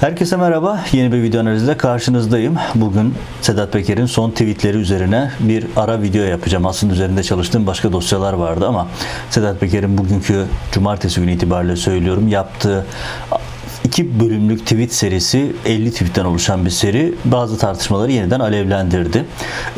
Herkese merhaba. Yeni bir video analizle karşınızdayım. Bugün Sedat Peker'in son tweetleri üzerine bir ara video yapacağım. Aslında üzerinde çalıştığım başka dosyalar vardı ama Sedat Peker'in bugünkü cumartesi günü itibariyle söylüyorum yaptığı iki bölümlük tweet serisi 50 tweetten oluşan bir seri bazı tartışmaları yeniden alevlendirdi.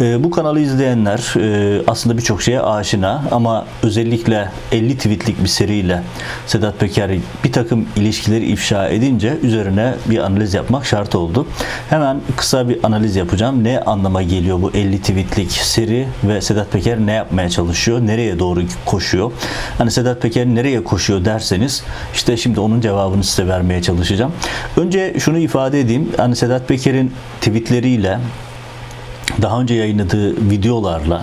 Ee, bu kanalı izleyenler e, aslında birçok şeye aşina ama özellikle 50 tweetlik bir seriyle Sedat Peker bir takım ilişkileri ifşa edince üzerine bir analiz yapmak şart oldu. Hemen kısa bir analiz yapacağım. Ne anlama geliyor bu 50 tweetlik seri ve Sedat Peker ne yapmaya çalışıyor? Nereye doğru koşuyor? Hani Sedat Peker nereye koşuyor derseniz işte şimdi onun cevabını size vermeye çalışacağım. Önce şunu ifade edeyim. Hani Sedat Peker'in tweetleriyle daha önce yayınladığı videolarla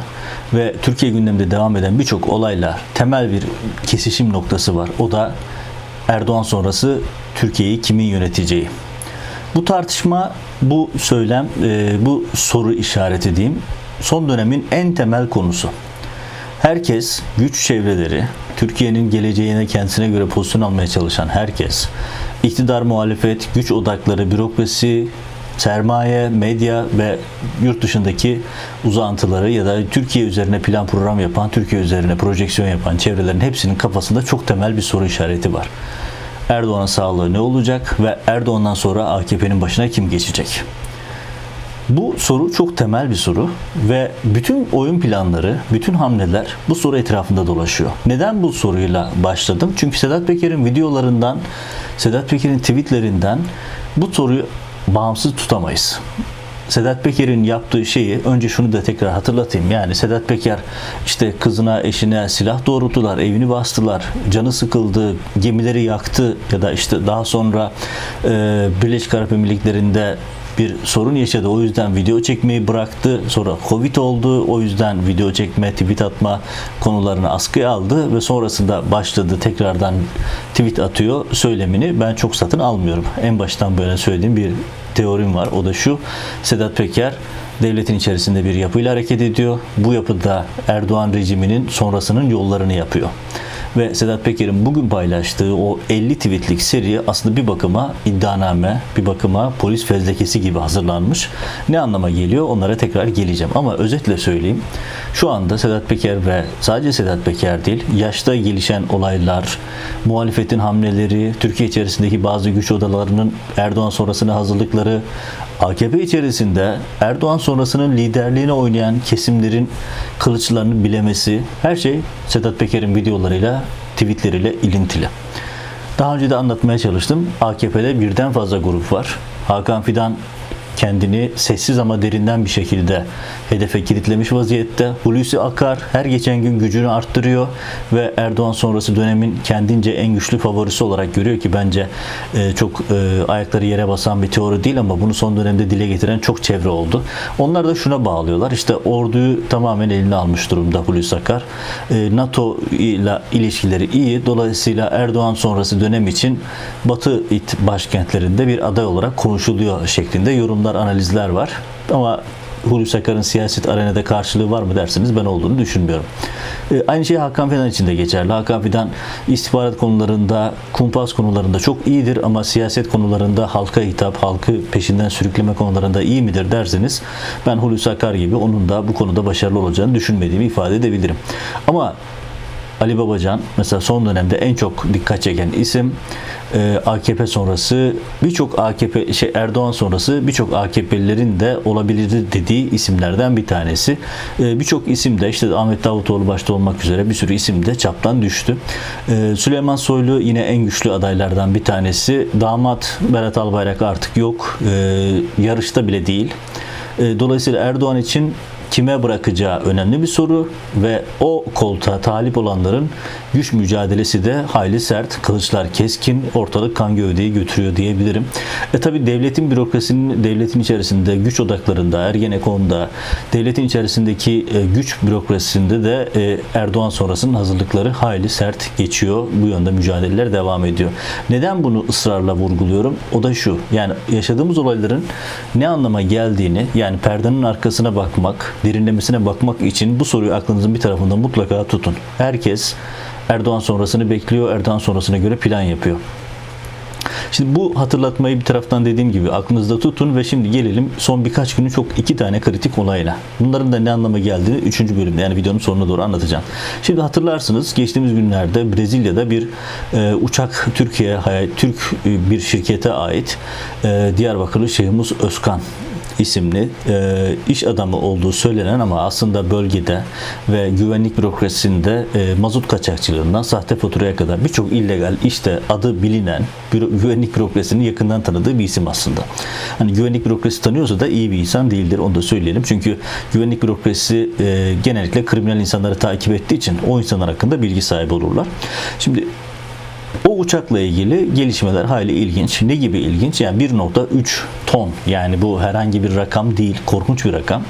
ve Türkiye gündeminde devam eden birçok olayla temel bir kesişim noktası var. O da Erdoğan sonrası Türkiye'yi kimin yöneteceği. Bu tartışma, bu söylem, e, bu soru işareti diyeyim son dönemin en temel konusu. Herkes, güç çevreleri, Türkiye'nin geleceğine kendisine göre pozisyon almaya çalışan herkes, iktidar muhalefet, güç odakları, bürokrasi, sermaye, medya ve yurt dışındaki uzantıları ya da Türkiye üzerine plan program yapan, Türkiye üzerine projeksiyon yapan çevrelerin hepsinin kafasında çok temel bir soru işareti var. Erdoğan'ın sağlığı ne olacak ve Erdoğan'dan sonra AKP'nin başına kim geçecek? Bu soru çok temel bir soru ve bütün oyun planları, bütün hamleler bu soru etrafında dolaşıyor. Neden bu soruyla başladım? Çünkü Sedat Peker'in videolarından, Sedat Peker'in tweetlerinden bu soruyu bağımsız tutamayız. Sedat Peker'in yaptığı şeyi önce şunu da tekrar hatırlatayım. Yani Sedat Peker işte kızına, eşine silah doğrulttular, evini bastılar, canı sıkıldı, gemileri yaktı ya da işte daha sonra e, Birleşik Arap Emirlikleri'nde bir sorun yaşadı. O yüzden video çekmeyi bıraktı. Sonra Covid oldu. O yüzden video çekme, tweet atma konularını askıya aldı ve sonrasında başladı tekrardan tweet atıyor söylemini ben çok satın almıyorum. En baştan böyle söylediğim bir teorim var. O da şu. Sedat Peker devletin içerisinde bir yapıyla hareket ediyor. Bu yapıda Erdoğan rejiminin sonrasının yollarını yapıyor ve Sedat Peker'in bugün paylaştığı o 50 tweetlik seri aslında bir bakıma iddianame, bir bakıma polis fezlekesi gibi hazırlanmış. Ne anlama geliyor onlara tekrar geleceğim. Ama özetle söyleyeyim. Şu anda Sedat Peker ve sadece Sedat Peker değil, yaşta gelişen olaylar, muhalefetin hamleleri, Türkiye içerisindeki bazı güç odalarının Erdoğan sonrasına hazırlıkları, AKP içerisinde Erdoğan sonrasının liderliğini oynayan kesimlerin kılıçlarını bilemesi her şey Sedat Peker'in videolarıyla, tweetleriyle ilintili. Daha önce de anlatmaya çalıştım. AKP'de birden fazla grup var. Hakan Fidan kendini sessiz ama derinden bir şekilde hedefe kilitlemiş vaziyette. Hulusi Akar her geçen gün gücünü arttırıyor ve Erdoğan sonrası dönemin kendince en güçlü favorisi olarak görüyor ki bence e, çok e, ayakları yere basan bir teori değil ama bunu son dönemde dile getiren çok çevre oldu. Onlar da şuna bağlıyorlar. İşte orduyu tamamen eline almış durumda Hulusi Akar. E, NATO ile ilişkileri iyi. Dolayısıyla Erdoğan sonrası dönem için Batı it başkentlerinde bir aday olarak konuşuluyor şeklinde yorumlar, analizler var. Ama Hulusi Akar'ın siyaset arenada karşılığı var mı derseniz ben olduğunu düşünmüyorum. E, aynı şey Hakan Fidan için de geçerli. Hakan Fidan istihbarat konularında, kumpas konularında çok iyidir ama siyaset konularında halka hitap, halkı peşinden sürükleme konularında iyi midir derseniz ben Hulusi Akar gibi onun da bu konuda başarılı olacağını düşünmediğimi ifade edebilirim. Ama Ali Babacan mesela son dönemde en çok dikkat çeken isim e, AKP sonrası birçok AKP şey Erdoğan sonrası birçok AKP'lilerin de olabilir dediği isimlerden bir tanesi. E, birçok isim de işte Ahmet Davutoğlu başta olmak üzere bir sürü isim de çaptan düştü. E, Süleyman Soylu yine en güçlü adaylardan bir tanesi. Damat Berat Albayrak artık yok. Yarışta bile değil. Dolayısıyla Erdoğan için kime bırakacağı önemli bir soru ve o koltuğa talip olanların güç mücadelesi de hayli sert. Kılıçlar keskin, ortalık kan gövdeyi götürüyor diyebilirim. E tabi devletin bürokrasinin devletin içerisinde güç odaklarında, Ergenekon'da, devletin içerisindeki e, güç bürokrasisinde de e, Erdoğan sonrasının hazırlıkları hayli sert geçiyor. Bu yönde mücadeleler devam ediyor. Neden bunu ısrarla vurguluyorum? O da şu. Yani yaşadığımız olayların ne anlama geldiğini yani perdenin arkasına bakmak, derinlemesine bakmak için bu soruyu aklınızın bir tarafında mutlaka tutun. Herkes Erdoğan sonrasını bekliyor, Erdoğan sonrasına göre plan yapıyor. Şimdi bu hatırlatmayı bir taraftan dediğim gibi aklınızda tutun ve şimdi gelelim son birkaç günün çok iki tane kritik olayla. Bunların da ne anlama geldiğini 3. bölümde yani videonun sonuna doğru anlatacağım. Şimdi hatırlarsınız geçtiğimiz günlerde Brezilya'da bir e, uçak Türkiye Türk e, bir şirkete ait e, Diyarbakırlı Şeyhmus Özkan isimli e, iş adamı olduğu söylenen ama aslında bölgede ve güvenlik bürokrasisinde e, mazot kaçakçılığından sahte faturaya kadar birçok illegal işte adı bilinen büro, güvenlik bürokrasisinin yakından tanıdığı bir isim aslında. Hani güvenlik bürokrasisi tanıyorsa da iyi bir insan değildir onu da söyleyelim. Çünkü güvenlik bürokrasisi e, genellikle kriminal insanları takip ettiği için o insanlar hakkında bilgi sahibi olurlar. Şimdi o uçakla ilgili gelişmeler hayli ilginç. Ne gibi ilginç? Yani 1.3 ton yani bu herhangi bir rakam değil, korkunç bir rakam.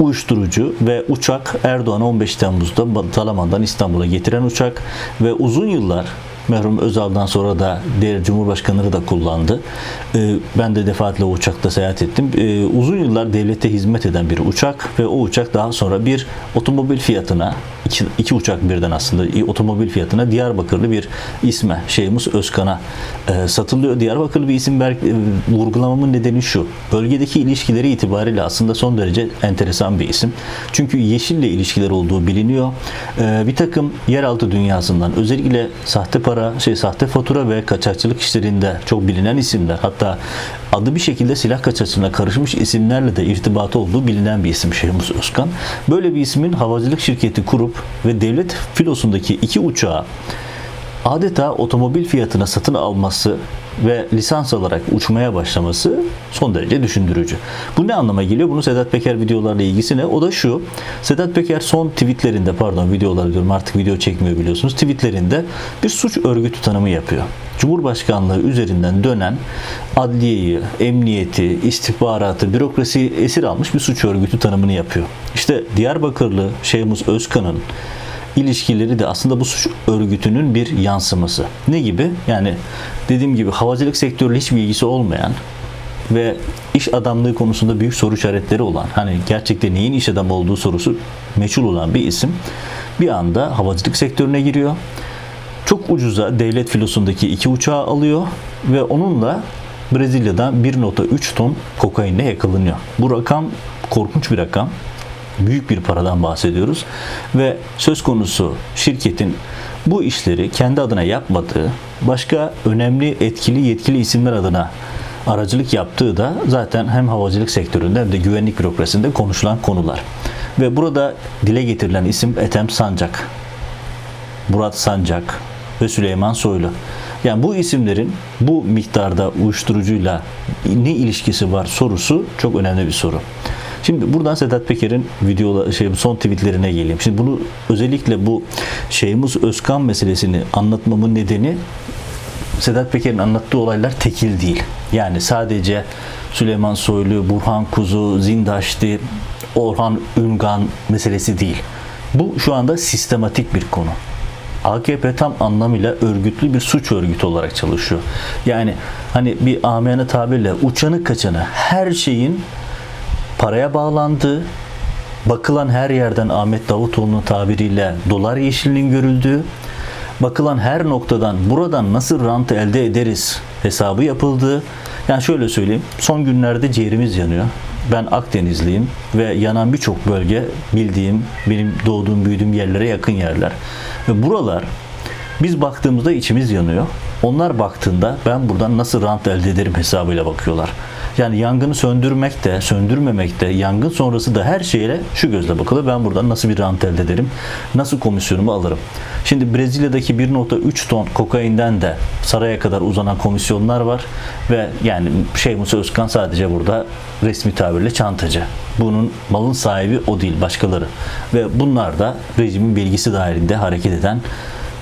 Uyuşturucu ve uçak Erdoğan 15 Temmuz'da Dalaman'dan İstanbul'a getiren uçak ve uzun yıllar merhum Özal'dan sonra da diğer Cumhurbaşkanları da kullandı. Ee, ben de defaatle o uçakta seyahat ettim. Ee, uzun yıllar devlete hizmet eden bir uçak ve o uçak daha sonra bir otomobil fiyatına iki, iki uçak birden aslında otomobil fiyatına Diyarbakırlı bir isme Şeymus Özkan'a e, satılıyor. Diyarbakırlı bir isim e, vurgulamamın nedeni şu. Bölgedeki ilişkileri itibariyle aslında son derece enteresan bir isim. Çünkü Yeşil'le ilişkiler olduğu biliniyor. E, bir takım yeraltı dünyasından özellikle sahte para, şey sahte fatura ve kaçakçılık işlerinde çok bilinen isimler. Hatta adı bir şekilde silah kaçakçılığına karışmış isimlerle de irtibatı olduğu bilinen bir isim Şeymus Özkan. Böyle bir ismin havacılık şirketi kurup ve devlet filosundaki iki uçağı adeta otomobil fiyatına satın alması ve lisans alarak uçmaya başlaması son derece düşündürücü. Bu ne anlama geliyor? Bunu Sedat Peker videolarla ilgisi ne? O da şu. Sedat Peker son tweetlerinde pardon videolar diyorum artık video çekmiyor biliyorsunuz. Tweetlerinde bir suç örgütü tanımı yapıyor. Cumhurbaşkanlığı üzerinden dönen adliyeyi, emniyeti, istihbaratı, bürokrasiyi esir almış bir suç örgütü tanımını yapıyor. İşte Diyarbakırlı Şeyhmus Özkan'ın ilişkileri de aslında bu suç örgütünün bir yansıması. Ne gibi? Yani dediğim gibi havacılık sektörüyle hiç bilgisi olmayan ve iş adamlığı konusunda büyük soru işaretleri olan, hani gerçekten neyin iş adamı olduğu sorusu meçhul olan bir isim bir anda havacılık sektörüne giriyor. Çok ucuza devlet filosundaki iki uçağı alıyor ve onunla Brezilya'dan 1.3 ton kokainle yakalanıyor. Bu rakam korkunç bir rakam büyük bir paradan bahsediyoruz ve söz konusu şirketin bu işleri kendi adına yapmadığı, başka önemli etkili yetkili isimler adına aracılık yaptığı da zaten hem havacılık sektöründe hem de güvenlik bürokrasisinde konuşulan konular. Ve burada dile getirilen isim Ethem Sancak, Murat Sancak ve Süleyman Soylu. Yani bu isimlerin bu miktarda uyuşturucuyla ne ilişkisi var sorusu çok önemli bir soru. Şimdi buradan Sedat Peker'in video şey son tweetlerine geleyim. Şimdi bunu özellikle bu Şeyhmus Özkan meselesini anlatmamın nedeni Sedat Peker'in anlattığı olaylar tekil değil. Yani sadece Süleyman Soylu, Burhan Kuzu, Zindaşti, Orhan Üngan meselesi değil. Bu şu anda sistematik bir konu. AKP tam anlamıyla örgütlü bir suç örgütü olarak çalışıyor. Yani hani bir amiyane tabirle uçanı kaçanı her şeyin paraya bağlandı. Bakılan her yerden Ahmet Davutoğlu'nun tabiriyle dolar yeşilinin görüldüğü, bakılan her noktadan buradan nasıl rant elde ederiz hesabı yapıldı. Yani şöyle söyleyeyim, son günlerde ciğerimiz yanıyor. Ben Akdenizliyim ve yanan birçok bölge bildiğim, benim doğduğum, büyüdüğüm yerlere yakın yerler. Ve buralar biz baktığımızda içimiz yanıyor. Onlar baktığında ben buradan nasıl rant elde ederim hesabıyla bakıyorlar. Yani yangını söndürmek de, söndürmemek de, yangın sonrası da her şeyle şu gözle bakılır. Ben buradan nasıl bir rant elde ederim? Nasıl komisyonumu alırım? Şimdi Brezilya'daki 1.3 ton kokainden de saraya kadar uzanan komisyonlar var ve yani şey Musa Özkan sadece burada resmi tabirle çantacı. Bunun malın sahibi o değil başkaları. Ve bunlar da rejimin bilgisi dahilinde hareket eden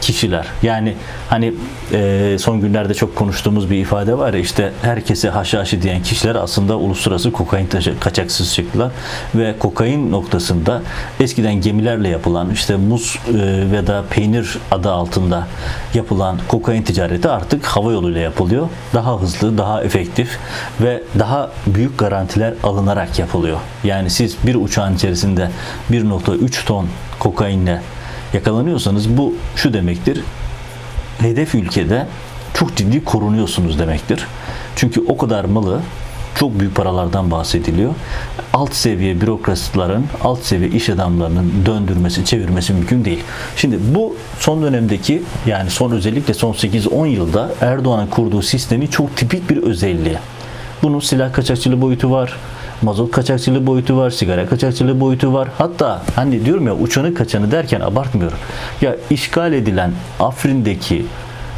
kişiler. Yani hani e, son günlerde çok konuştuğumuz bir ifade var ya işte herkese haşhaşı diyen kişiler aslında uluslararası kokain kaçaksız çıktılar ve kokain noktasında eskiden gemilerle yapılan işte muz e, ve da peynir adı altında yapılan kokain ticareti artık hava yoluyla yapılıyor. Daha hızlı, daha efektif ve daha büyük garantiler alınarak yapılıyor. Yani siz bir uçağın içerisinde 1.3 ton kokainle yakalanıyorsanız bu şu demektir. Hedef ülkede çok ciddi korunuyorsunuz demektir. Çünkü o kadar malı çok büyük paralardan bahsediliyor. Alt seviye bürokratların, alt seviye iş adamlarının döndürmesi, çevirmesi mümkün değil. Şimdi bu son dönemdeki yani son özellikle son 8-10 yılda Erdoğan'ın kurduğu sistemin çok tipik bir özelliği. Bunun silah kaçakçılığı boyutu var, mazot kaçakçılığı boyutu var, sigara kaçakçılığı boyutu var. Hatta hani diyorum ya uçanı kaçanı derken abartmıyorum. Ya işgal edilen Afrin'deki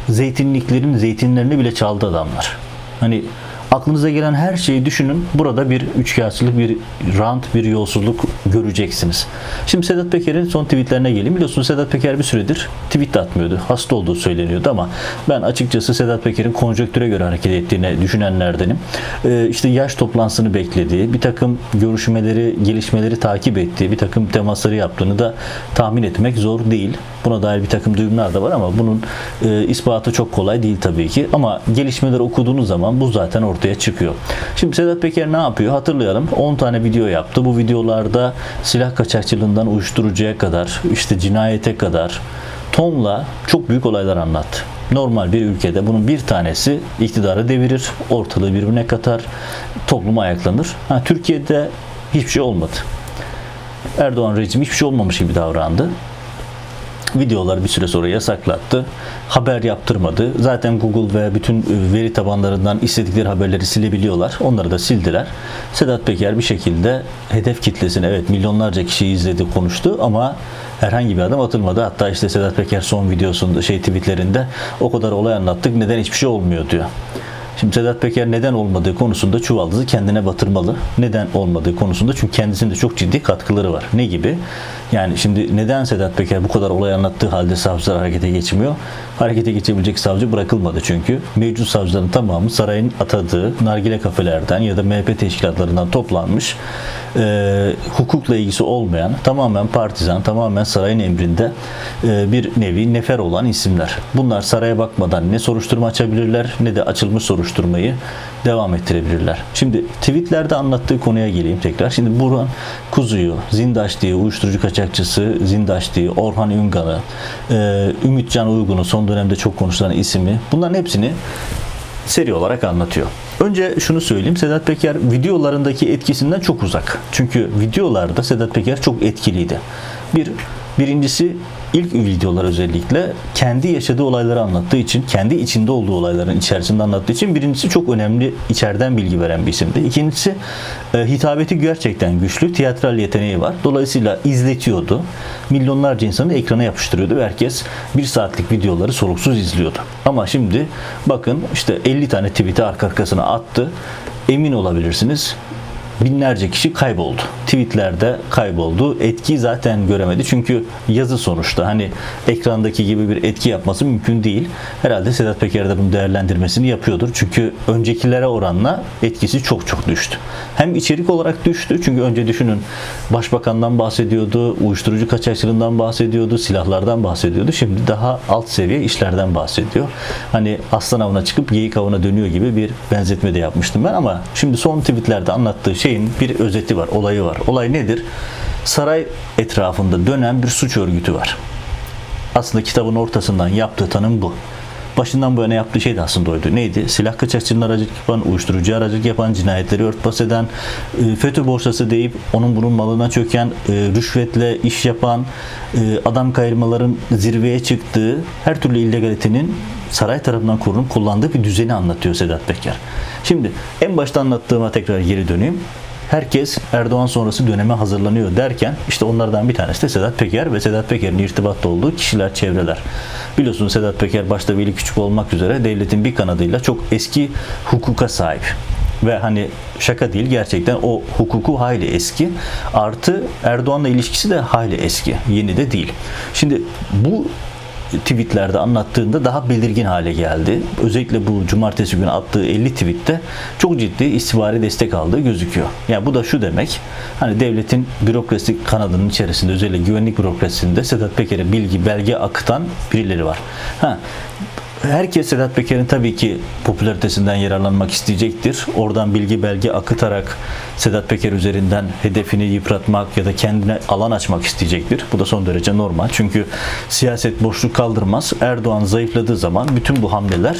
zeytinliklerin zeytinlerini bile çaldı adamlar. Hani aklınıza gelen her şeyi düşünün. Burada bir üçkağıtçılık, bir rant, bir yolsuzluk göreceksiniz. Şimdi Sedat Peker'in son tweetlerine geleyim. Biliyorsunuz Sedat Peker bir süredir tweet de atmıyordu. Hasta olduğu söyleniyordu ama ben açıkçası Sedat Peker'in konjonktüre göre hareket ettiğini düşünenlerdenim. Ee, işte yaş toplantısını beklediği, bir takım görüşmeleri, gelişmeleri takip ettiği, bir takım temasları yaptığını da tahmin etmek zor değil. Buna dair bir takım duyumlar da var ama bunun e, ispatı çok kolay değil tabii ki. Ama gelişmeleri okuduğunuz zaman bu zaten ortaya çıkıyor. Şimdi Sedat Peker ne yapıyor? Hatırlayalım. 10 tane video yaptı. Bu videolarda silah kaçakçılığından uyuşturucuya kadar, işte cinayete kadar tonla çok büyük olaylar anlattı. Normal bir ülkede bunun bir tanesi iktidarı devirir, ortalığı birbirine katar, toplum ayaklanır. Ha, Türkiye'de hiçbir şey olmadı. Erdoğan rejimi hiçbir şey olmamış gibi davrandı videoları bir süre sonra yasaklattı. Haber yaptırmadı. Zaten Google ve bütün e, veri tabanlarından istedikleri haberleri silebiliyorlar. Onları da sildiler. Sedat Peker bir şekilde hedef kitlesini evet milyonlarca kişi izledi, konuştu ama herhangi bir adım atılmadı. Hatta işte Sedat Peker son videosunda şey tweetlerinde o kadar olay anlattık neden hiçbir şey olmuyor diyor. Şimdi Sedat Peker neden olmadığı konusunda çuvaldızı kendine batırmalı. Neden olmadığı konusunda çünkü kendisinde çok ciddi katkıları var. Ne gibi? Yani şimdi neden Sedat Peker bu kadar olay anlattığı halde savcılar harekete geçmiyor? Harekete geçebilecek savcı bırakılmadı çünkü. Mevcut savcıların tamamı sarayın atadığı nargile kafelerden ya da MHP teşkilatlarından toplanmış e, hukukla ilgisi olmayan, tamamen partizan, tamamen sarayın emrinde e, bir nevi nefer olan isimler. Bunlar saraya bakmadan ne soruşturma açabilirler ne de açılmış soruşturmayı devam ettirebilirler. Şimdi tweetlerde anlattığı konuya geleyim tekrar. Şimdi Burhan Kuzu'yu, Zindaş diye uyuşturucu kaçakçısı Zindaş diye, Orhan Üngan'ı, e, Ümitcan Uygun'u son dönemde çok konuşulan ismi bunların hepsini seri olarak anlatıyor. Önce şunu söyleyeyim. Sedat Peker videolarındaki etkisinden çok uzak. Çünkü videolarda Sedat Peker çok etkiliydi. Bir birincisi ilk videolar özellikle kendi yaşadığı olayları anlattığı için, kendi içinde olduğu olayların içerisinde anlattığı için birincisi çok önemli içeriden bilgi veren bir isimdi. İkincisi e, hitabeti gerçekten güçlü, tiyatral yeteneği var. Dolayısıyla izletiyordu. Milyonlarca insanı ekrana yapıştırıyordu ve herkes bir saatlik videoları soluksuz izliyordu. Ama şimdi bakın işte 50 tane tweet'i arka arkasına attı. Emin olabilirsiniz binlerce kişi kayboldu. Tweetlerde kayboldu. Etki zaten göremedi. Çünkü yazı sonuçta hani ekrandaki gibi bir etki yapması mümkün değil. Herhalde Sedat Peker de bunun değerlendirmesini yapıyordur. Çünkü öncekilere oranla etkisi çok çok düştü. Hem içerik olarak düştü. Çünkü önce düşünün başbakandan bahsediyordu, uyuşturucu kaçakçılığından bahsediyordu, silahlardan bahsediyordu. Şimdi daha alt seviye işlerden bahsediyor. Hani aslan avına çıkıp geyik avına dönüyor gibi bir benzetme de yapmıştım ben ama şimdi son tweetlerde anlattığı şeyin bir özeti var, olayı var. Olay nedir? Saray etrafında dönen bir suç örgütü var. Aslında kitabın ortasından yaptığı tanım bu. Başından bu yana yaptığı şey de aslında oydu. Neydi? Silah kaçakçılığına aracılık yapan, uyuşturucu aracılık yapan, cinayetleri örtbas eden, e, FETÖ borsası deyip onun bunun malına çöken, e, rüşvetle iş yapan, e, adam kayırmaların zirveye çıktığı, her türlü illegalitenin saray tarafından korunup kullandığı bir düzeni anlatıyor Sedat Peker. Şimdi en başta anlattığıma tekrar geri döneyim herkes Erdoğan sonrası döneme hazırlanıyor derken işte onlardan bir tanesi de Sedat Peker ve Sedat Peker'in irtibatta olduğu kişiler, çevreler. Biliyorsunuz Sedat Peker başta Veli Küçük olmak üzere devletin bir kanadıyla çok eski hukuka sahip ve hani şaka değil gerçekten o hukuku hayli eski. Artı Erdoğan'la ilişkisi de hayli eski. Yeni de değil. Şimdi bu tweetlerde anlattığında daha belirgin hale geldi. Özellikle bu cumartesi günü attığı 50 tweette çok ciddi istihbari destek aldığı gözüküyor. Yani bu da şu demek. Hani devletin bürokrasi kanadının içerisinde özellikle güvenlik bürokrasisinde Sedat Peker'e bilgi, belge akıtan birileri var. Ha, herkes Sedat Peker'in tabii ki popülaritesinden yararlanmak isteyecektir. Oradan bilgi belge akıtarak Sedat Peker üzerinden hedefini yıpratmak ya da kendine alan açmak isteyecektir. Bu da son derece normal. Çünkü siyaset boşluk kaldırmaz. Erdoğan zayıfladığı zaman bütün bu hamleler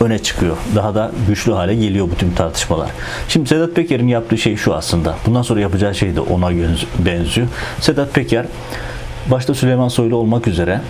öne çıkıyor. Daha da güçlü hale geliyor bütün tartışmalar. Şimdi Sedat Peker'in yaptığı şey şu aslında. Bundan sonra yapacağı şey de ona benziyor. Sedat Peker başta Süleyman Soylu olmak üzere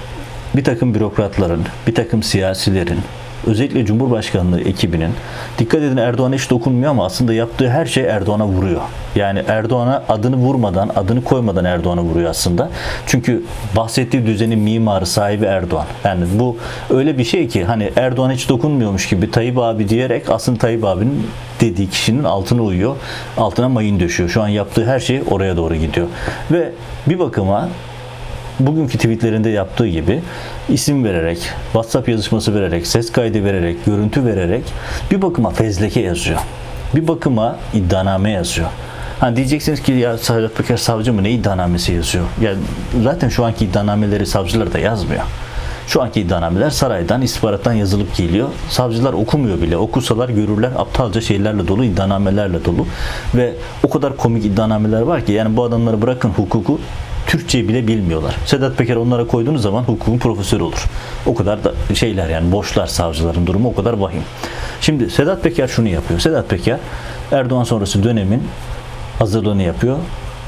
bir takım bürokratların, bir takım siyasilerin, özellikle Cumhurbaşkanlığı ekibinin dikkat edin Erdoğan'a hiç dokunmuyor ama aslında yaptığı her şey Erdoğan'a vuruyor. Yani Erdoğan'a adını vurmadan, adını koymadan Erdoğan'a vuruyor aslında. Çünkü bahsettiği düzenin mimarı, sahibi Erdoğan. Yani bu öyle bir şey ki hani Erdoğan hiç dokunmuyormuş gibi Tayyip abi diyerek aslında Tayyip abinin dediği kişinin altına uyuyor. Altına mayın döşüyor. Şu an yaptığı her şey oraya doğru gidiyor. Ve bir bakıma bugünkü tweetlerinde yaptığı gibi isim vererek, WhatsApp yazışması vererek, ses kaydı vererek, görüntü vererek bir bakıma fezleke yazıyor. Bir bakıma iddianame yazıyor. Hani diyeceksiniz ki ya Sedat Peker savcı mı ne iddianamesi yazıyor? Ya zaten şu anki iddianameleri savcılar da yazmıyor. Şu anki iddianameler saraydan, istihbarattan yazılıp geliyor. Savcılar okumuyor bile. Okusalar görürler aptalca şeylerle dolu, iddianamelerle dolu. Ve o kadar komik iddianameler var ki yani bu adamları bırakın hukuku Türkçeyi bile bilmiyorlar. Sedat Peker onlara koyduğunuz zaman hukukun profesörü olur. O kadar da şeyler yani boşlar savcıların durumu o kadar vahim. Şimdi Sedat Peker şunu yapıyor. Sedat Peker Erdoğan sonrası dönemin hazırlığını yapıyor.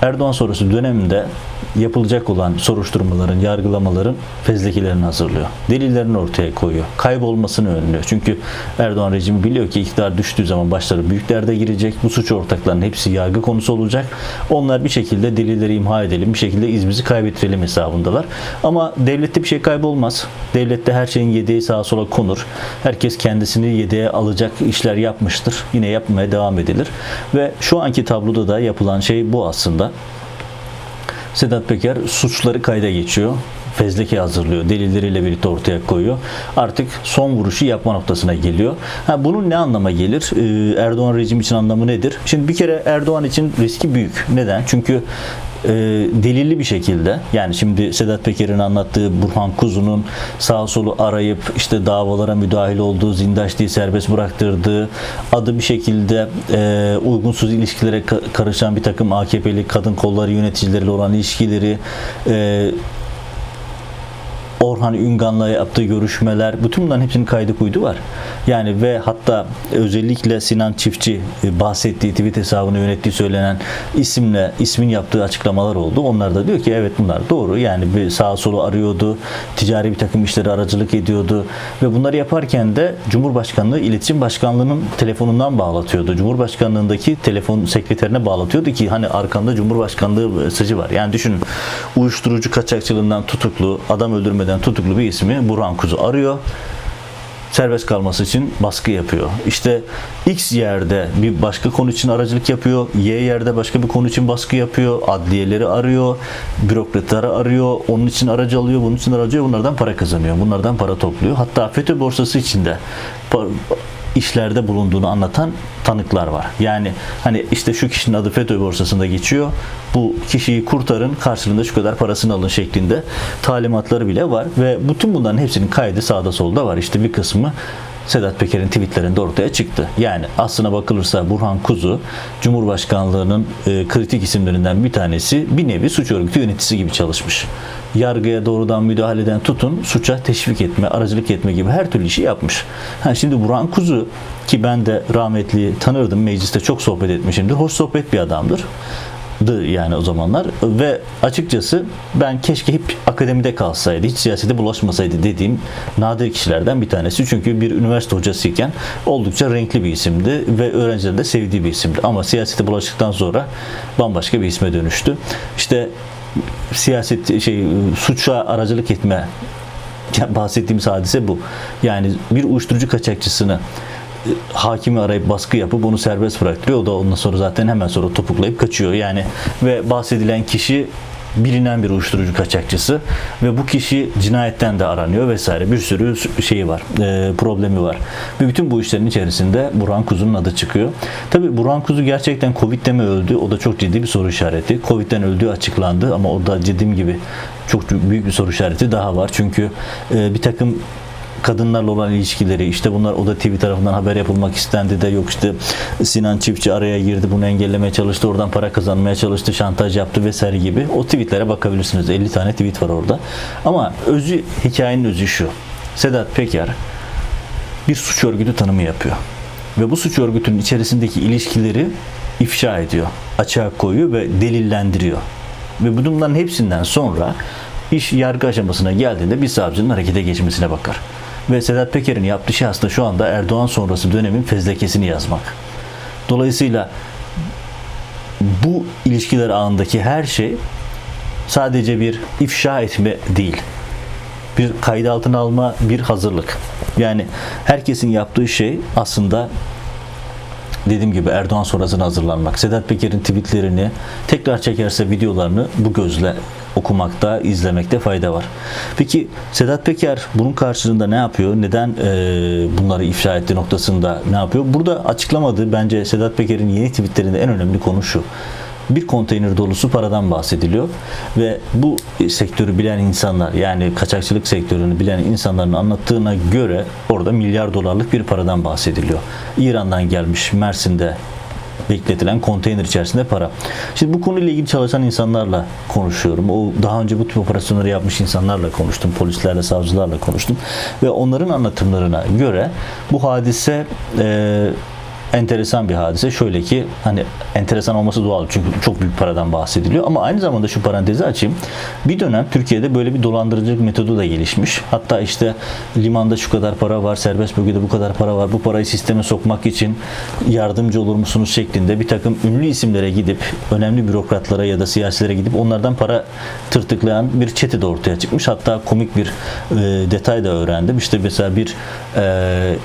Erdoğan sonrası döneminde yapılacak olan soruşturmaların, yargılamaların fezlekilerini hazırlıyor. Delillerini ortaya koyuyor. Kaybolmasını önlüyor. Çünkü Erdoğan rejimi biliyor ki iktidar düştüğü zaman başları büyük derde girecek. Bu suç ortaklarının hepsi yargı konusu olacak. Onlar bir şekilde delilleri imha edelim, bir şekilde izimizi kaybettirelim hesabındalar. Ama devlette bir şey kaybolmaz. Devlette her şeyin yedeği sağa sola konur. Herkes kendisini yedeğe alacak işler yapmıştır. Yine yapmaya devam edilir. Ve şu anki tabloda da yapılan şey bu aslında. Sedat Peker suçları kayda geçiyor. Fezleke hazırlıyor. Delilleriyle birlikte ortaya koyuyor. Artık son vuruşu yapma noktasına geliyor. Ha, bunun ne anlama gelir? Ee, Erdoğan rejimi için anlamı nedir? Şimdi bir kere Erdoğan için riski büyük. Neden? Çünkü e, delilli bir şekilde yani şimdi Sedat Peker'in anlattığı Burhan Kuzu'nun sağ solu arayıp işte davalara müdahil olduğu Zindaş diye serbest bıraktırdığı adı bir şekilde e, uygunsuz ilişkilere ka- karışan bir takım AKP'li kadın kolları yöneticileriyle olan ilişkileri e, Orhan Üngan'la yaptığı görüşmeler bütün bunların hepsinin kaydı kuydu var. Yani ve hatta özellikle Sinan Çiftçi e, bahsettiği tweet hesabını yönettiği söylenen isimle ismin yaptığı açıklamalar oldu. Onlar da diyor ki evet bunlar doğru. Yani bir sağa solu arıyordu. Ticari bir takım işleri aracılık ediyordu. Ve bunları yaparken de Cumhurbaşkanlığı İletişim Başkanlığı'nın telefonundan bağlatıyordu. Cumhurbaşkanlığındaki telefon sekreterine bağlatıyordu ki hani arkanda Cumhurbaşkanlığı mesajı var. Yani düşünün uyuşturucu kaçakçılığından tutuklu, adam öldürmeden tutuklu bir ismi Burhan Kuzu arıyor serbest kalması için baskı yapıyor. İşte X yerde bir başka konu için aracılık yapıyor. Y yerde başka bir konu için baskı yapıyor. Adliyeleri arıyor. Bürokratları arıyor. Onun için aracı alıyor. Bunun için aracı alıyor. Bunlardan para kazanıyor. Bunlardan para topluyor. Hatta FETÖ borsası içinde işlerde bulunduğunu anlatan tanıklar var. Yani hani işte şu kişinin adı FETÖ borsasında geçiyor. Bu kişiyi kurtarın karşılığında şu kadar parasını alın şeklinde talimatları bile var ve bütün bunların hepsinin kaydı sağda solda var. İşte bir kısmı Sedat Peker'in tweetlerinde ortaya çıktı. Yani aslına bakılırsa Burhan Kuzu Cumhurbaşkanlığının e, kritik isimlerinden bir tanesi bir nevi suç örgütü yöneticisi gibi çalışmış. Yargıya doğrudan müdahaleden tutun suça teşvik etme, aracılık etme gibi her türlü işi yapmış. Ha, şimdi Burhan Kuzu ki ben de rahmetli tanırdım mecliste çok sohbet etmişimdir. Hoş sohbet bir adamdır yani o zamanlar ve açıkçası ben keşke hep akademide kalsaydı, hiç siyasete bulaşmasaydı dediğim nadir kişilerden bir tanesi. Çünkü bir üniversite hocasıyken oldukça renkli bir isimdi ve öğrencilerin de sevdiği bir isimdi. Ama siyasete bulaştıktan sonra bambaşka bir isme dönüştü. İşte siyaset şey suça aracılık etme bahsettiğimiz hadise bu. Yani bir uyuşturucu kaçakçısını hakimi arayıp baskı yapıp onu serbest bıraktırıyor. O da ondan sonra zaten hemen sonra topuklayıp kaçıyor. Yani ve bahsedilen kişi bilinen bir uyuşturucu kaçakçısı ve bu kişi cinayetten de aranıyor vesaire. Bir sürü şeyi var e, problemi var. Ve bütün bu işlerin içerisinde Burhan Kuzu'nun adı çıkıyor. Tabi Burhan Kuzu gerçekten Covid'de mi öldü. O da çok ciddi bir soru işareti. Covid'den öldüğü açıklandı ama o da ciddim gibi çok büyük bir soru işareti daha var. Çünkü e, bir takım kadınlarla olan ilişkileri işte bunlar Oda TV tarafından haber yapılmak istendi de yok işte Sinan Çiftçi araya girdi bunu engellemeye çalıştı oradan para kazanmaya çalıştı şantaj yaptı vesaire gibi. O tweetlere bakabilirsiniz. 50 tane tweet var orada. Ama özü hikayenin özü şu. Sedat Peker bir suç örgütü tanımı yapıyor. Ve bu suç örgütünün içerisindeki ilişkileri ifşa ediyor açığa koyuyor ve delillendiriyor. Ve bu durumların hepsinden sonra iş yargı aşamasına geldiğinde bir savcının harekete geçmesine bakar. Ve Sedat Peker'in yaptığı şey aslında şu anda Erdoğan sonrası dönemin fezlekesini yazmak. Dolayısıyla bu ilişkiler ağındaki her şey sadece bir ifşa etme değil. Bir kaydı altına alma, bir hazırlık. Yani herkesin yaptığı şey aslında dediğim gibi Erdoğan sonrasına hazırlanmak. Sedat Peker'in tweetlerini tekrar çekerse videolarını bu gözle okumakta, izlemekte fayda var. Peki Sedat Peker bunun karşılığında ne yapıyor? Neden e, bunları ifşa etti noktasında ne yapıyor? Burada açıklamadığı bence Sedat Peker'in yeni tweetlerinde en önemli konu şu bir konteyner dolusu paradan bahsediliyor ve bu sektörü bilen insanlar yani kaçakçılık sektörünü bilen insanların anlattığına göre orada milyar dolarlık bir paradan bahsediliyor. İran'dan gelmiş Mersin'de bekletilen konteyner içerisinde para. Şimdi bu konuyla ilgili çalışan insanlarla konuşuyorum. O daha önce bu tip operasyonları yapmış insanlarla konuştum. Polislerle, savcılarla konuştum. Ve onların anlatımlarına göre bu hadise e, enteresan bir hadise. Şöyle ki hani enteresan olması doğal çünkü çok büyük paradan bahsediliyor ama aynı zamanda şu parantezi açayım. Bir dönem Türkiye'de böyle bir dolandırıcılık metodu da gelişmiş. Hatta işte limanda şu kadar para var, serbest bölgede bu kadar para var. Bu parayı sisteme sokmak için yardımcı olur musunuz şeklinde bir takım ünlü isimlere gidip önemli bürokratlara ya da siyasilere gidip onlardan para tırtıklayan bir çete de ortaya çıkmış. Hatta komik bir e, detay da öğrendim. İşte mesela bir e,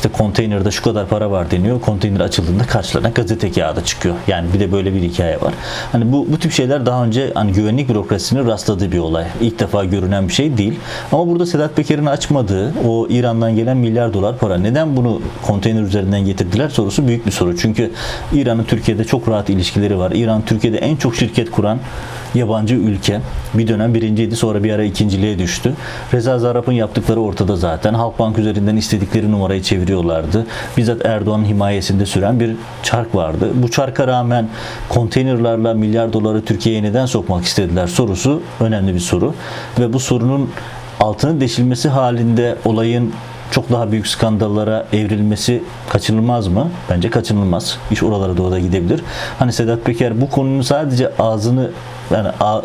işte konteynerde şu kadar para var deniyor. Konteyner açıldığında karşılarına gazete kağıdı çıkıyor. Yani bir de böyle bir hikaye var. Hani bu bu tip şeyler daha önce hani güvenlik bürokrasisinin rastladığı bir olay. İlk defa görünen bir şey değil. Ama burada Sedat Peker'in açmadığı o İran'dan gelen milyar dolar para neden bunu konteyner üzerinden getirdiler sorusu büyük bir soru. Çünkü İran'ın Türkiye'de çok rahat ilişkileri var. İran Türkiye'de en çok şirket kuran yabancı ülke. Bir dönem birinciydi sonra bir ara ikinciliğe düştü. Reza Zarrab'ın yaptıkları ortada zaten. Halkbank üzerinden istedikleri numarayı çeviriyorlardı. Bizzat Erdoğan'ın himayesinde süren bir çark vardı. Bu çarka rağmen konteynerlarla milyar doları Türkiye'ye neden sokmak istediler sorusu önemli bir soru. Ve bu sorunun altının deşilmesi halinde olayın çok daha büyük skandallara evrilmesi kaçınılmaz mı? Bence kaçınılmaz. İş oralara doğru da gidebilir. Hani Sedat Peker bu konunun sadece ağzını yani a, a,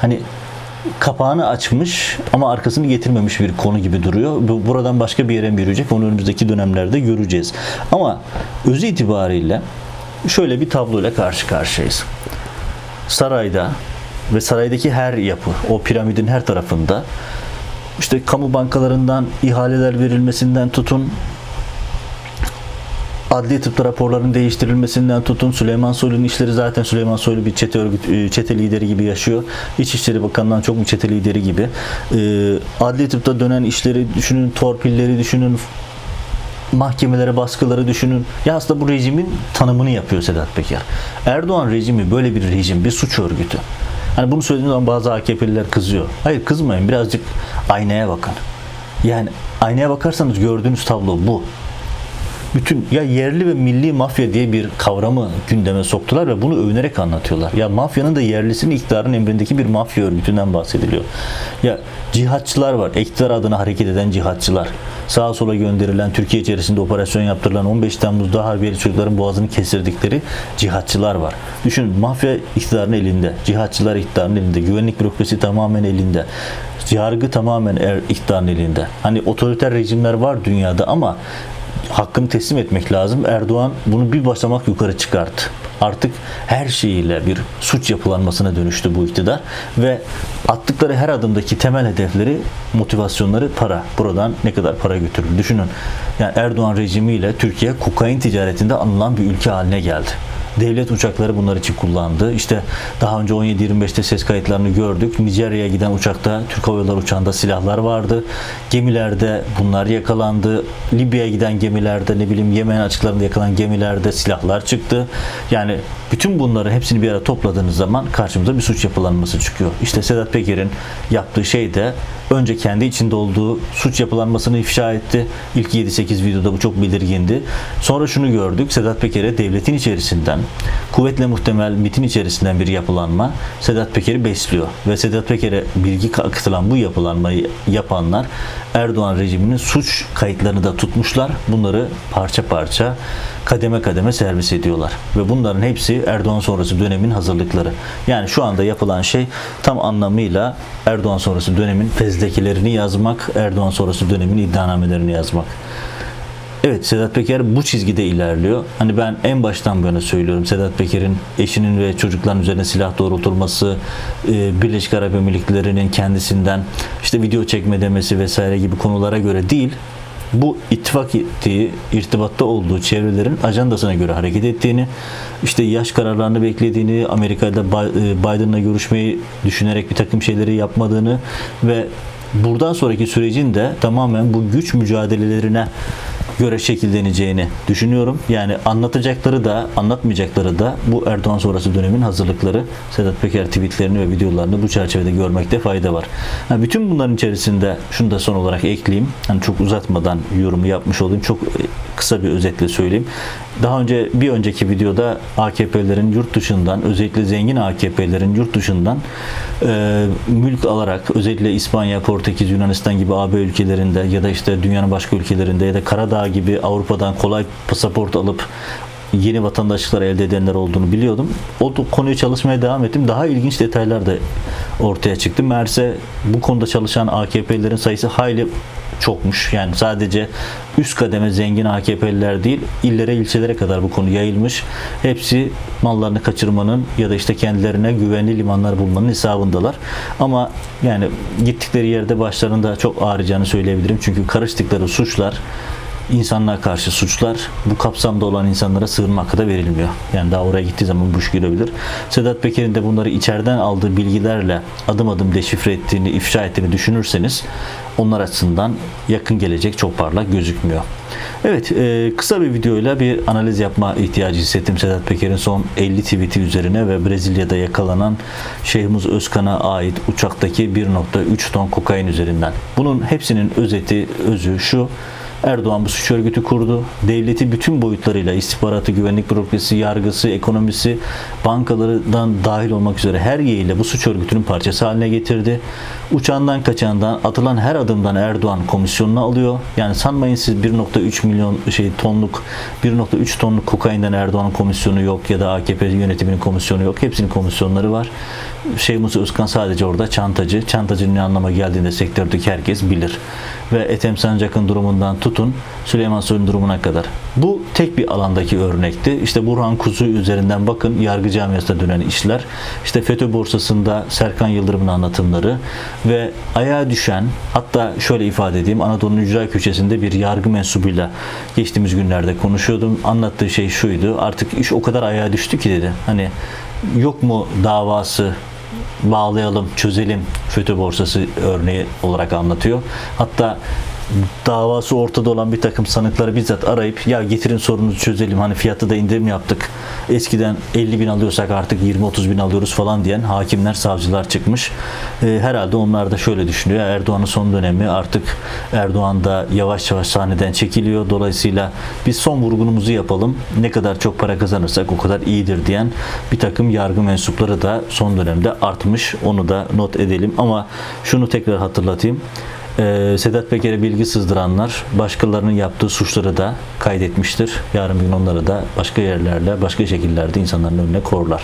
hani kapağını açmış ama arkasını getirmemiş bir konu gibi duruyor. Bu- Buradan başka bir yere mi yürüyecek? Onu önümüzdeki dönemlerde göreceğiz. Ama özü itibariyle şöyle bir tabloyla karşı karşıyayız. Sarayda ve saraydaki her yapı, o piramidin her tarafında işte kamu bankalarından ihaleler verilmesinden tutun adli tıpta raporların değiştirilmesinden tutun Süleyman Soylu'nun işleri zaten Süleyman Soylu bir çete örgüt e, çete lideri gibi yaşıyor. İçişleri Bakanı'ndan çok bir çete lideri gibi. E, adli tıpta dönen işleri düşünün, torpilleri düşünün, mahkemelere baskıları düşünün. Ya aslında bu rejimin tanımını yapıyor Sedat Peker. Erdoğan rejimi böyle bir rejim, bir suç örgütü. Hani bunu söylediğim zaman bazı AKP'liler kızıyor. Hayır kızmayın birazcık aynaya bakın. Yani aynaya bakarsanız gördüğünüz tablo bu bütün ya yerli ve milli mafya diye bir kavramı gündeme soktular ve bunu övünerek anlatıyorlar. Ya mafyanın da yerlisinin iktidarın emrindeki bir mafya örgütünden bahsediliyor. Ya cihatçılar var. İktidar adına hareket eden cihatçılar. Sağa sola gönderilen, Türkiye içerisinde operasyon yaptırılan 15 Temmuz'da Harbiyeli çocukların boğazını kestirdikleri cihatçılar var. Düşünün mafya iktidarın elinde, cihatçılar iktidarın elinde, güvenlik bürokrasi tamamen elinde. Yargı tamamen er, iktidarın elinde. Hani otoriter rejimler var dünyada ama hakkını teslim etmek lazım. Erdoğan bunu bir basamak yukarı çıkarttı. Artık her şeyiyle bir suç yapılanmasına dönüştü bu iktidar ve attıkları her adımdaki temel hedefleri, motivasyonları para. Buradan ne kadar para götürür? Düşünün. Yani Erdoğan rejimiyle Türkiye kokain ticaretinde anılan bir ülke haline geldi. Devlet uçakları bunlar için kullandı. İşte daha önce 17-25'te ses kayıtlarını gördük. Nijerya'ya giden uçakta, Türk Hava Yolları uçağında silahlar vardı. Gemilerde bunlar yakalandı. Libya'ya giden gemilerde, ne bileyim Yemen açıklarında yakalanan gemilerde silahlar çıktı. Yani Bütün bunları hepsini bir araya topladığınız zaman karşımıza bir suç yapılanması çıkıyor. İşte Sedat Peker'in yaptığı şey de önce kendi içinde olduğu suç yapılanmasını ifşa etti. İlk 7-8 videoda bu çok belirgindi. Sonra şunu gördük. Sedat Peker'e devletin içerisinden, kuvvetle muhtemel MIT'in içerisinden bir yapılanma Sedat Peker'i besliyor. Ve Sedat Peker'e bilgi akıtılan bu yapılanmayı yapanlar Erdoğan rejiminin suç kayıtlarını da tutmuşlar. Bunları parça parça kademe kademe servis ediyorlar. Ve bunların hepsi Erdoğan sonrası dönemin hazırlıkları. Yani şu anda yapılan şey tam anlamıyla Erdoğan sonrası dönemin fezlekelerini yazmak, Erdoğan sonrası dönemin iddianamelerini yazmak. Evet Sedat Peker bu çizgide ilerliyor. Hani ben en baştan böyle söylüyorum. Sedat Peker'in eşinin ve çocukların üzerine silah doğrultulması, e, Birleşik Arap Emirlikleri'nin kendisinden işte video çekme demesi vesaire gibi konulara göre değil. Bu ittifak ettiği, irtibatta olduğu çevrelerin ajandasına göre hareket ettiğini, işte yaş kararlarını beklediğini, Amerika'da e, Biden'la görüşmeyi düşünerek bir takım şeyleri yapmadığını ve buradan sonraki sürecin de tamamen bu güç mücadelelerine göre şekilleneceğini düşünüyorum. Yani anlatacakları da anlatmayacakları da bu Erdoğan sonrası dönemin hazırlıkları. Sedat Peker tweetlerini ve videolarını bu çerçevede görmekte fayda var. Ha, bütün bunların içerisinde şunu da son olarak ekleyeyim. Hani çok uzatmadan yorumu yapmış olayım. Çok e, kısa bir özetle söyleyeyim. Daha önce bir önceki videoda AKP'lerin yurt dışından özellikle zengin AKP'lerin yurt dışından e, mülk alarak özellikle İspanya, Portekiz, Yunanistan gibi AB ülkelerinde ya da işte dünyanın başka ülkelerinde ya da Karadağ gibi Avrupa'dan kolay pasaport alıp yeni vatandaşlıklar elde edenler olduğunu biliyordum. O konuyu çalışmaya devam ettim. Daha ilginç detaylar da ortaya çıktı. Meğerse bu konuda çalışan AKP'lerin sayısı hayli çokmuş. Yani sadece üst kademe zengin AKP'liler değil, illere ilçelere kadar bu konu yayılmış. Hepsi mallarını kaçırmanın ya da işte kendilerine güvenli limanlar bulmanın hesabındalar. Ama yani gittikleri yerde başlarında çok ağrıyacağını söyleyebilirim. Çünkü karıştıkları suçlar insanlığa karşı suçlar bu kapsamda olan insanlara sığınma hakkı da verilmiyor. Yani daha oraya gittiği zaman bu iş girebilir. Sedat Peker'in de bunları içeriden aldığı bilgilerle adım adım deşifre ettiğini, ifşa ettiğini düşünürseniz onlar açısından yakın gelecek çok parlak gözükmüyor. Evet, e, kısa bir videoyla bir analiz yapma ihtiyacı hissettim Sedat Peker'in son 50 tweet'i üzerine ve Brezilya'da yakalanan Şeyhmuz Özkan'a ait uçaktaki 1.3 ton kokain üzerinden. Bunun hepsinin özeti, özü şu. Erdoğan bu suç örgütü kurdu. Devleti bütün boyutlarıyla istihbaratı, güvenlik bürokrasisi, yargısı, ekonomisi, bankalarından dahil olmak üzere her yeriyle bu suç örgütünün parçası haline getirdi. Uçağından kaçandan atılan her adımdan Erdoğan komisyonunu alıyor. Yani sanmayın siz 1.3 milyon şey tonluk 1.3 tonluk kokainden Erdoğan'ın komisyonu yok ya da AKP yönetiminin komisyonu yok. Hepsinin komisyonları var. Şey Musa Özkan sadece orada çantacı. Çantacının ne anlama geldiğini de sektördeki herkes bilir. Ve Ethem Sancak'ın durumundan tutun Süleyman Soylu'nun durumuna kadar. Bu tek bir alandaki örnekti. İşte Burhan Kuzu üzerinden bakın yargı camiasında dönen işler. İşte FETÖ borsasında Serkan Yıldırım'ın anlatımları ve ayağa düşen hatta şöyle ifade edeyim Anadolu'nun ücra köşesinde bir yargı mensubuyla geçtiğimiz günlerde konuşuyordum. Anlattığı şey şuydu. Artık iş o kadar ayağa düştü ki dedi. Hani yok mu davası bağlayalım, çözelim FETÖ borsası örneği olarak anlatıyor. Hatta davası ortada olan bir takım sanıkları bizzat arayıp ya getirin sorunuzu çözelim hani fiyatı da indirim yaptık. Eskiden 50 bin alıyorsak artık 20-30 bin alıyoruz falan diyen hakimler savcılar çıkmış. Ee, herhalde onlar da şöyle düşünüyor Erdoğan'ın son dönemi artık Erdoğan da yavaş yavaş sahneden çekiliyor. Dolayısıyla biz son vurgunumuzu yapalım. Ne kadar çok para kazanırsak o kadar iyidir diyen bir takım yargı mensupları da son dönemde artmış. Onu da not edelim. Ama şunu tekrar hatırlatayım ee, Sedat Peker'e bilgi sızdıranlar başkalarının yaptığı suçları da kaydetmiştir. Yarın gün onları da başka yerlerle, başka şekillerde insanların önüne korlar.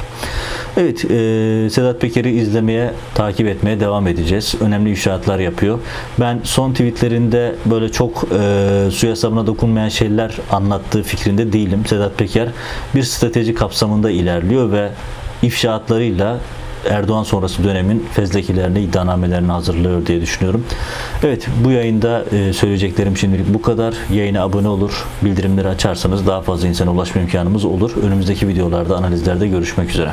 Evet, e, Sedat Peker'i izlemeye, takip etmeye devam edeceğiz. Önemli inşaatlar yapıyor. Ben son tweetlerinde böyle çok e, suya sabuna dokunmayan şeyler anlattığı fikrinde değilim. Sedat Peker bir strateji kapsamında ilerliyor ve ifşaatlarıyla Erdoğan sonrası dönemin fezlekilerini, iddianamelerini hazırlıyor diye düşünüyorum. Evet bu yayında e, söyleyeceklerim şimdilik bu kadar. Yayına abone olur, bildirimleri açarsanız daha fazla insana ulaşma imkanımız olur. Önümüzdeki videolarda, analizlerde görüşmek üzere.